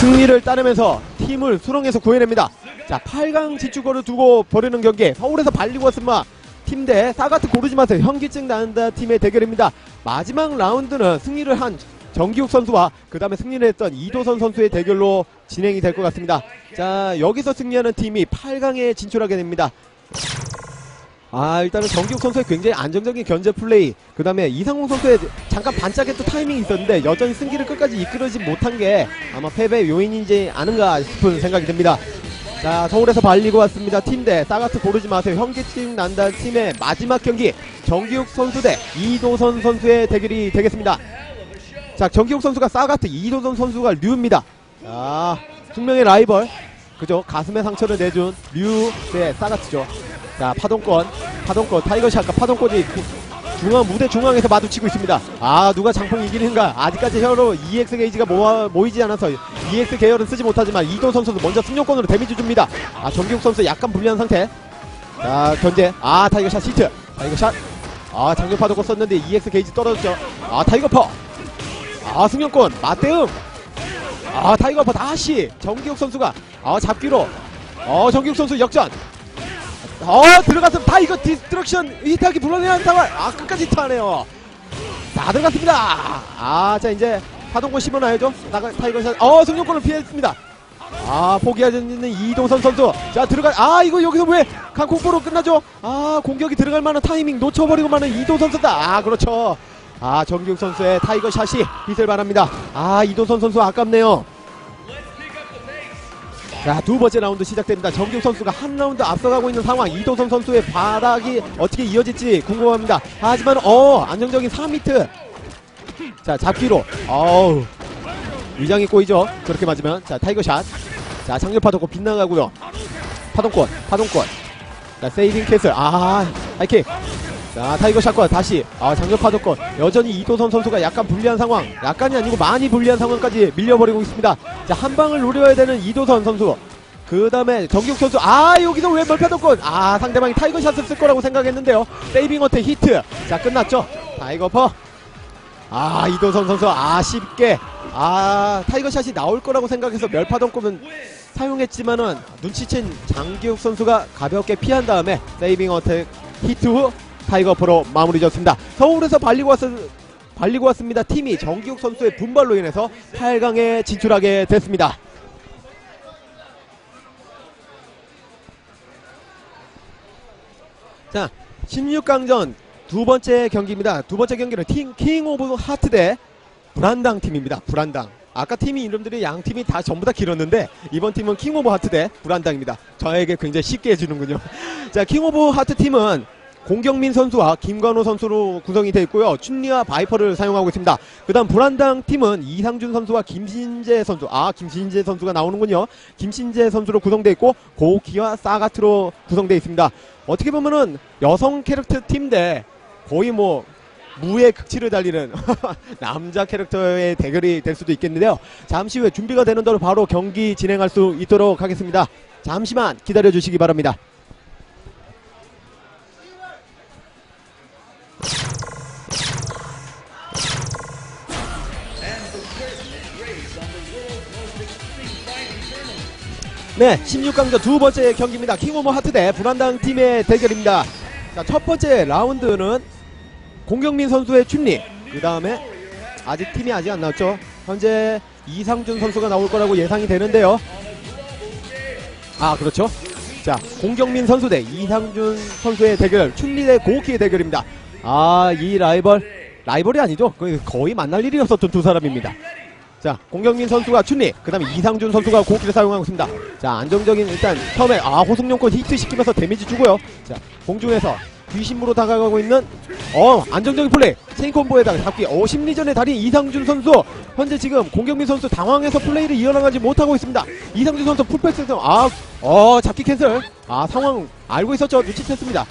승리를 따내면서 팀을 수렁에서 구해냅니다. 자, 8강 진출권을 두고 벌이는 경기 서울에서 발리고스마 팀 대 사가트 고르지 마세요. 현기증 나는다 팀의 대결입니다. 마지막 라운드는 승리를 한 정기욱 선수와 그 다음에 승리를 했던 이도선 선수의 대결로 진행이 될 것 같습니다. 자, 여기서 승리하는 팀이 8강에 진출하게 됩니다. 아 일단은 정기욱 선수의 굉장히 안정적인 견제 플레이 그 다음에 이상공 선수의 잠깐 반짝했던 타이밍이 있었는데 여전히 승기를 끝까지 이끌어지 못한 게 아마 패배 요인이지 않은가 싶은 생각이 듭니다. 자 서울에서 발리고 왔습니다. 팀대 사가트 고르지 마세요. 현기팀 난다 팀의 마지막 경기 정기욱 선수 대 이도선 선수의 대결이 되겠습니다. 자 정기욱 선수가 사가트 이도선 선수가 류입니다. 자 숙명의 라이벌. 그죠? 가슴에 상처를 내준 류대 사가트죠 자 파동권. 파동권. 타이거샷과 파동권이 구- 중앙 무대 중앙에서 마주치고 있습니다. 아 누가 장풍 이기는가? 아직까지 히어로 EX 게이지가 모아, 모이지 않아서 EX 계열은 쓰지 못하지만 이도 선수도 먼저 승용권으로 데미지 줍니다. 아 정기욱 선수 약간 불리한 상태. 자 견제. 아 타이거샷 시트. 타이거샷. 아 장전 파동권 썼는데 EX 게이지 떨어졌죠. 아 타이거퍼. 아 승용권. 맞대응. 아 타이거퍼 다시 정기욱 선수가 아 잡기로. 어 정기욱 선수 역전 어 들어갔으면 다 이거 디스트럭션 히트하기 불안해하는 상황 아 끝까지 히트하네요. 다 들어갔습니다. 아 자 이제 파동권 씹어놔야죠. 나가 타이거샷. 어 승용권을 피했습니다. 아 포기하지 않는 이동선 선수. 자 들어가 아 이거 여기서 왜 강콩포로 끝나죠? 아 공격이 들어갈 만한 타이밍 놓쳐버리고 마는 이동 선수다 아 그렇죠. 아 정기욱 선수의 타이거 샷이 빛을 발합니다. 아 이동선 선수 아깝네요 자, 두 번째 라운드 시작됩니다. 정규 선수가 한 라운드 앞서가고 있는 상황. 이도선 선수의 바닥이 어떻게 이어질지 궁금합니다. 하지만, 어, 안정적인 3미트. 자, 잡기로. 어우. 위장이 꼬이죠. 그렇게 맞으면. 자, 타이거샷. 자, 장렬 파동권 빗나가고요. 파동권, 파동권. 자, 세이빙 캐슬. 아, 하이킥. 자, 타이거 샷과 다시. 아, 장렬 파동권. 여전히 이도선 선수가 약간 불리한 상황. 약간이 아니고 많이 불리한 상황까지 밀려버리고 있습니다. 자, 한 방을 노려야 되는 이도선 선수. 그 다음에 정기욱 선수. 아, 여기서 왜 멀파동권. 아, 상대방이 타이거 샷을 쓸 거라고 생각했는데요. 세이빙 어택 히트. 자, 끝났죠. 타이거 퍼. 아, 이도선 선수. 아쉽게. 아, 타이거 샷이 나올 거라고 생각해서 멸파동권은 사용했지만은 눈치챈 장기욱 선수가 가볍게 피한 다음에 세이빙 어택 히트 후 타이거 프로 마무리 졌습니다. 서울에서 발리고 왔 발리고 왔습니다. 팀이 정기욱 선수의 분발로 인해서 8강에 진출하게 됐습니다. 자, 16강전 두 번째 경기입니다. 두 번째 경기는 팀, 킹 오브 하트 대 불안당 팀입니다. 불안당. 아까 팀이 이름들이 양 팀이 다 전부 다 길었는데 이번 팀은 킹 오브 하트 대 불안당입니다. 저에게 굉장히 쉽게 해주는군요. 자, 킹 오브 하트 팀은 공경민 선수와 김관호 선수로 구성이 되어 있고요. 춘리와 바이퍼를 사용하고 있습니다. 그 다음 불안당 팀은 이상준 선수와 김신재 선수, 아 김신재 선수가 나오는군요. 김신재 선수로 구성되어 있고 고키와 사가트로 구성되어 있습니다. 어떻게 보면은 여성 캐릭터 팀 대 거의 뭐 무의 극치를 달리는 남자 캐릭터의 대결이 될 수도 있겠는데요. 잠시 후에 준비가 되는 대로 바로 경기 진행할 수 있도록 하겠습니다. 잠시만 기다려 주시기 바랍니다. 네, 16강전 두 번째 경기입니다. 킹오브 하트 대 불안당 팀의 대결입니다. 자, 첫 번째 라운드는 공경민 선수의 춤리. 그 다음에 아직 팀이 아직 안 나왔죠. 현재 이상준 선수가 나올 거라고 예상이 되는데요. 아, 그렇죠. 자, 공경민 선수 대 이상준 선수의 대결, 춤리 대 고키의 대결입니다. 아, 이 라이벌, 라이벌이 아니죠. 거의 만날 일이 없었던 두 사람입니다. 자, 공경민 선수가 춘리, 그 다음에 이상준 선수가 고기를 사용하고 있습니다. 자, 안정적인 일단 처음에 아 호송용권 히트 시키면서 데미지 주고요. 자, 공중에서 귀신으로 다가가고 있는 어 안정적인 플레이 체인 콤보에다가 잡기 어 심리전의 달인 이상준 선수 현재 지금 공경민 선수 당황해서 플레이를 이어나가지 못하고 있습니다. 이상준 선수 풀패스에서 아어 잡기 캔슬 아 상황 알고 있었죠 눈치챘습니다.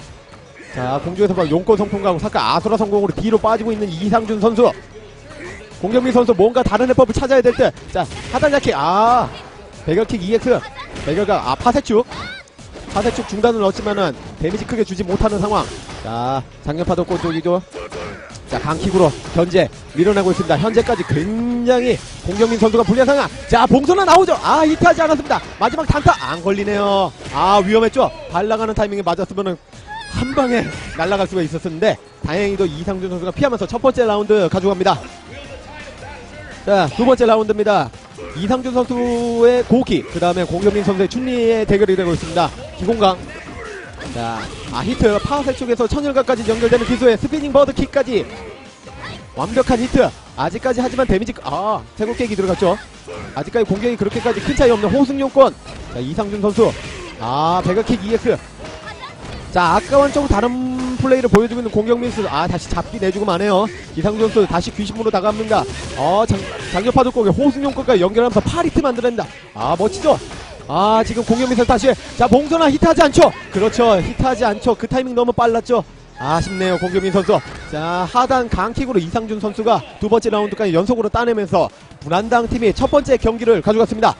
자 공중에서 막 용권 성풍가고 사카 아수라 성공으로 뒤로 빠지고 있는 이상준 선수 공경민 선수 뭔가 다른 해법을 찾아야 될 때 자 하단 자킥 아 배결킥 EX 배결가 아 파세축 파세축 중단을 넣었지만은 데미지 크게 주지 못하는 상황 자 장년파도권 쪽이죠 자, 강킥으로 견제 밀어내고 있습니다. 현재까지 굉장히 공경민 선수가 불리한 상황. 자, 봉선아 나오죠. 아, 히트하지 않았습니다. 마지막 단타 안 걸리네요. 아, 위험했죠. 발 나가는 타이밍에 맞았으면은 한 방에 날아갈 수가 있었는데 다행히도 이상준 선수가 피하면서 첫 번째 라운드 가져갑니다. 자, 두 번째 라운드입니다. 이상준 선수의 고키, 그 다음에 공경민 선수의 춘리의 대결이 되고 있습니다. 기공강. 자, 아, 히트. 파워셀 쪽에서 천일각까지 연결되는 기수의 스피닝 버드 킥까지. 완벽한 히트. 아직까지 하지만 데미지, 아, 세골 깨기 들어갔죠. 아직까지 공격이 그렇게까지 큰 차이 없는 호승용권. 자, 이상준 선수. 아, 배가킥 EX. 자, 아까와는 조금 다른 플레이를 보여주고 있는 공경민 선수. 아, 다시 잡기 내주고 마네요. 이상준 선수 다시 귀신으로 나갑니다. 어, 장, 장려파도 곡에 호승용권까지 연결하면서 파리트 만들어낸다. 아, 멋지죠? 아, 지금 공경민 선수 다시. 자, 봉선아 히트하지 않죠? 그렇죠. 히트하지 않죠. 그 타이밍 너무 빨랐죠? 아쉽네요, 공경민 선수. 자, 하단 강킥으로 이상준 선수가 두 번째 라운드까지 연속으로 따내면서 불안당 팀이 첫 번째 경기를 가져갔습니다.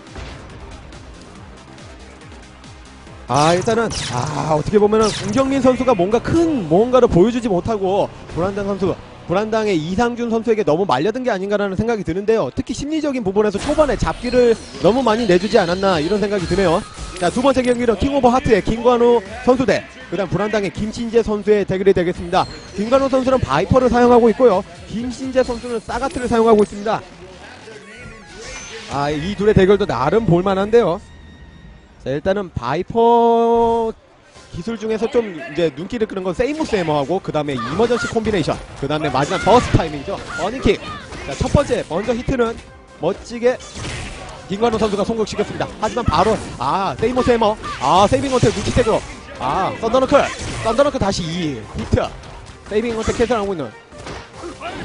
아 일단은 아 어떻게 보면은 공경민 선수가 뭔가 큰 뭔가를 보여주지 못하고 불안당 선수 불안당의 이상준 선수에게 너무 말려든 게 아닌가라는 생각이 드는데요. 특히 심리적인 부분에서 초반에 잡기를 너무 많이 내주지 않았나 이런 생각이 드네요. 자 두 번째 경기는 킹오버 하트의 김관우 선수 대 그다음 불안당의 김신재 선수의 대결이 되겠습니다. 김관우 선수는 바이퍼를 사용하고 있고요. 김신재 선수는 사가트를 사용하고 있습니다. 아 이 둘의 대결도 나름 볼만한데요 자 일단은 바이퍼 기술 중에서 좀 이제 눈길을 끄는 건 세이무스 해머하고 그 다음에 이머전시 콤비네이션 그 다음에 마지막 버스 타이밍이죠. 어닝킥. 자 첫 번째 먼저 히트는 멋지게 김관우 선수가 성공시켰습니다. 하지만 바로 아 세이무스 해머. 아 세이빙 어택 눈치채고. 아 썬더너클. 썬더너클 다시 2 히트. 세이빙 어택 캐슬하고 있는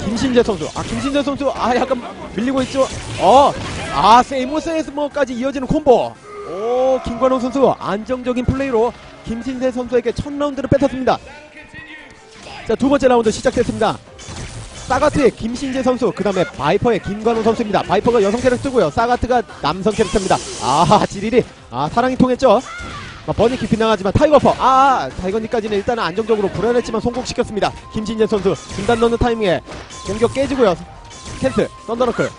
김신재 선수. 아 김신재 선수 아 약간 밀리고 있죠. 어아 세이무스 해머까지 이어지는 콤보 오 김관호 선수 안정적인 플레이로 김신세 선수에게 첫 라운드를 뺏었습니다. 자 두 번째 라운드 시작됐습니다. 사가트의 김신재 선수 그 다음에 바이퍼의 김관호 선수입니다. 바이퍼가 여성 캐릭터고요. 사가트가 남성 캐릭터입니다. 아 지리리 아 사랑이 통했죠. 아, 버니킥 빗나가지만 타이거퍼 아 타이거니까지는 일단은 안정적으로 불안했지만 성공시켰습니다. 김신재 선수 중단 넣는 타이밍에 공격 깨지고요. 캔슬 썬더너클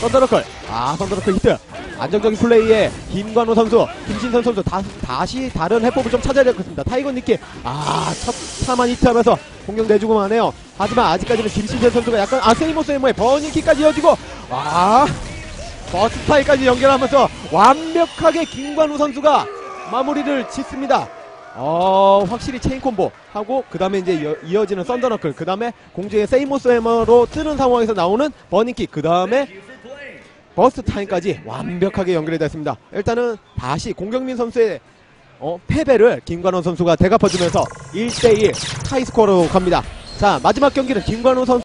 썬더너클 아 썬더너클 히트 안정적인 플레이에 김관우 선수, 김신선 선수 다, 다시 다른 해법을 좀 찾아야 될 것 같습니다. 타이거 니키 아, 첫 차만 히트하면서 공격 내주고만 해요. 하지만 아직까지는 김신선 선수가 약간 아 세이모스 에모의 버닝키까지 이어지고 와 버스타이까지 연결하면서 완벽하게 김관우 선수가 마무리를 짓습니다. 어 확실히 체인 콤보 하고 그 다음에 이제 이어- 이어지는 썬더너클 그 다음에 공중에 세이모스 해머로 뜨는 상황에서 나오는 버닝킥 그 다음에 버스트 타임까지 완벽하게 연결이 됐습니다. 일단은 다시 공경민 선수의 어, 패배를 김관원 선수가 대갚아주면서 1대1 타이스코어로 갑니다. 자 마지막 경기는 김관원 선수